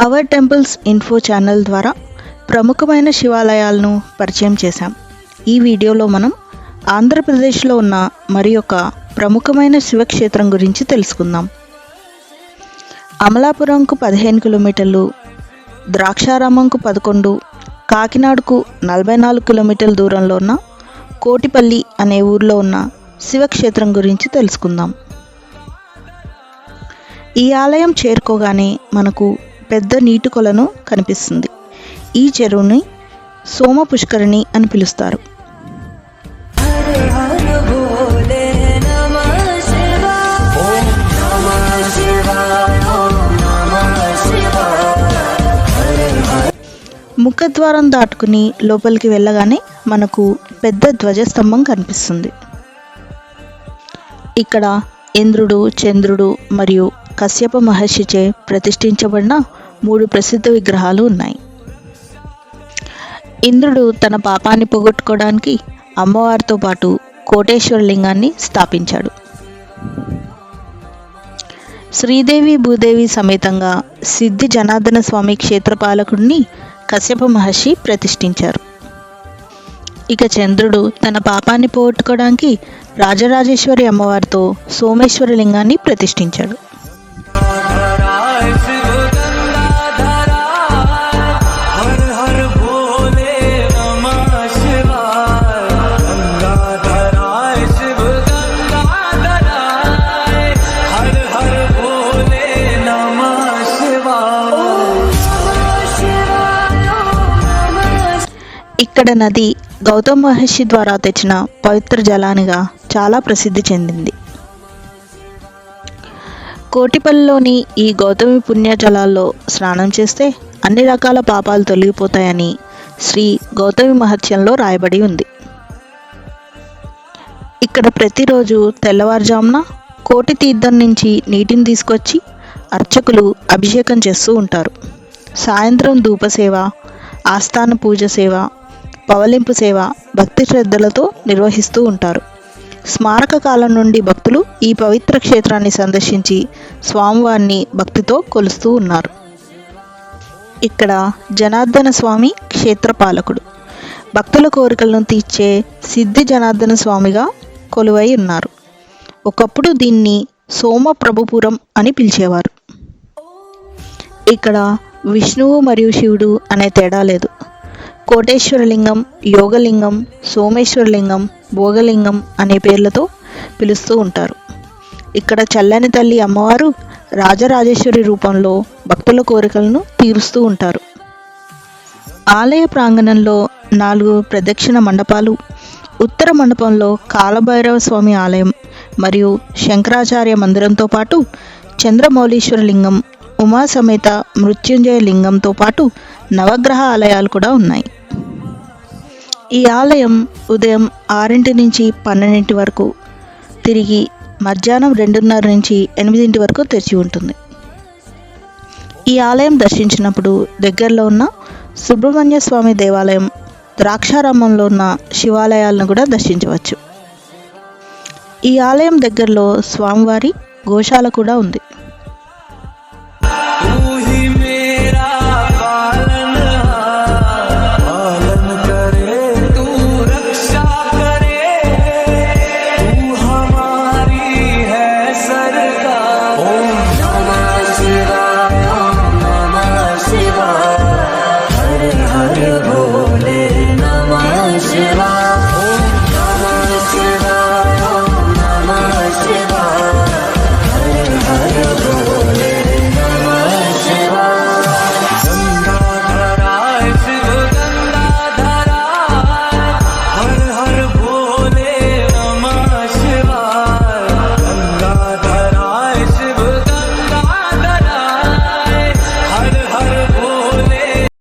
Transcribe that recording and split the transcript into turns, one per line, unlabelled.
Hour temples info channel ద్వారా ప్రముఖమైన శివాలయాలను పరిచయం చేశాం. ఈ వీడియోలో మనం ఆంధ్రప్రదేశ్లో ఉన్న మరి ఒక ప్రముఖమైన శివక్షేత్రం గురించి తెలుసుకుందాం. అమలాపురంకు పదిహేను కిలోమీటర్లు ద్రాక్షారామంకు పదకొండు కాకినాడకు నలభై నాలుగు కిలోమీటర్ల దూరంలో ఉన్న కోటిపల్లి అనే ఊర్లో ఉన్న శివక్షేత్రం గురించి తెలుసుకుందాం. ఈ ఆలయం చేరుకోగానే మనకు పెద్ద నీటి కొలను కనిపిస్తుంది. ఈ చెరువుని సోమ పుష్కరిణి అని పిలుస్తారు. ముఖద్వారం దాటుకుని లోపలికి వెళ్ళగానే మనకు పెద్ద ధ్వజస్తంభం కనిపిస్తుంది. ఇక్కడ ఇంద్రుడు చంద్రుడు మరియు కశ్యప మహర్షిచే ప్రతిష్ఠించబడిన మూడు ప్రసిద్ధ విగ్రహాలు ఉన్నాయి. ఇంద్రుడు తన పాపాన్ని పోగొట్టుకోవడానికి అమ్మవారితో పాటు కోటేశ్వర లింగాన్ని స్థాపించాడు. శ్రీదేవి భూదేవి సమేతంగా సిద్ధి జనార్దన స్వామి క్షేత్రపాలకుడిని కశ్యప మహర్షి ప్రతిష్ఠించారు. ఇక చంద్రుడు తన పాపాన్ని పోగొట్టుకోవడానికి రాజరాజేశ్వరి అమ్మవారితో సోమేశ్వర లింగాన్ని ప్రతిష్ఠించాడు. ఇక్కడ నది గౌతమ మహర్షి ద్వారా తెచ్చిన పవిత్ర జలానిగా చాలా ప్రసిద్ధి చెందింది. కోటిపల్లిలోని ఈ గౌతమి పుణ్య జలాల్లో స్నానం చేస్తే అన్ని రకాల పాపాలు తొలగిపోతాయని శ్రీ గౌతమి మహత్యంలో రాయబడి ఉంది. ఇక్కడ ప్రతిరోజు తెల్లవారుజామున కోటి తీర్థం నుంచి నీటిని తీసుకొచ్చి అర్చకులు అభిషేకం చేస్తూ ఉంటారు. సాయంత్రం ధూపసేవ ఆస్థాన పూజ సేవ పవలింపు సేవ భక్తి శ్రద్ధలతో నిర్వహిస్తూ ఉంటారు. స్మారక కాలం నుండి భక్తులు ఈ పవిత్ర క్షేత్రాన్ని సందర్శించి స్వామివారిని భక్తితో కొలుస్తూ ఉన్నారు. ఇక్కడ జనార్దన స్వామి క్షేత్రపాలకుడు భక్తుల కోరికలను తీర్చే సిద్ధి జనార్దన స్వామిగా కొలువై ఉన్నారు. ఒకప్పుడు దీన్ని సోమ ప్రభుపురం అని పిలిచేవారు. ఇక్కడ విష్ణువు మరియు శివుడు అనే తేడా లేదు. కోటేశ్వరలింగం యోగలింగం సోమేశ్వరలింగం భోగలింగం అనే పేర్లతో పిలుస్తూ ఉంటారు. ఇక్కడ చల్లని తల్లి అమ్మవారు రాజరాజేశ్వరి రూపంలో భక్తుల కోరికలను తీరుస్తూ ఉంటారు. ఆలయ ప్రాంగణంలో నాలుగు ప్రదక్షిణ మండపాలు ఉత్తర మండపంలో కాలభైరవ స్వామి ఆలయం మరియు శంకరాచార్య మందిరంతో పాటు చంద్రమౌళీశ్వర లింగం ఉమా సమేత మృత్యుంజయ లింగంతో పాటు నవగ్రహ ఆలయాలు కూడా ఉన్నాయి. ఈ ఆలయం ఉదయం ఆరింటి నుంచి పన్నెండింటి వరకు తిరిగి మధ్యాహ్నం రెండున్నర నుంచి ఎనిమిదింటి వరకు తెరిచి ఉంటుంది. ఈ ఆలయం దర్శించినప్పుడు దగ్గరలో ఉన్న సుబ్రహ్మణ్య స్వామి దేవాలయం ద్రాక్షారామంలో ఉన్న శివాలయాలను కూడా దర్శించవచ్చు. ఈ ఆలయం దగ్గరలో స్వామివారి గోశాల కూడా ఉంది.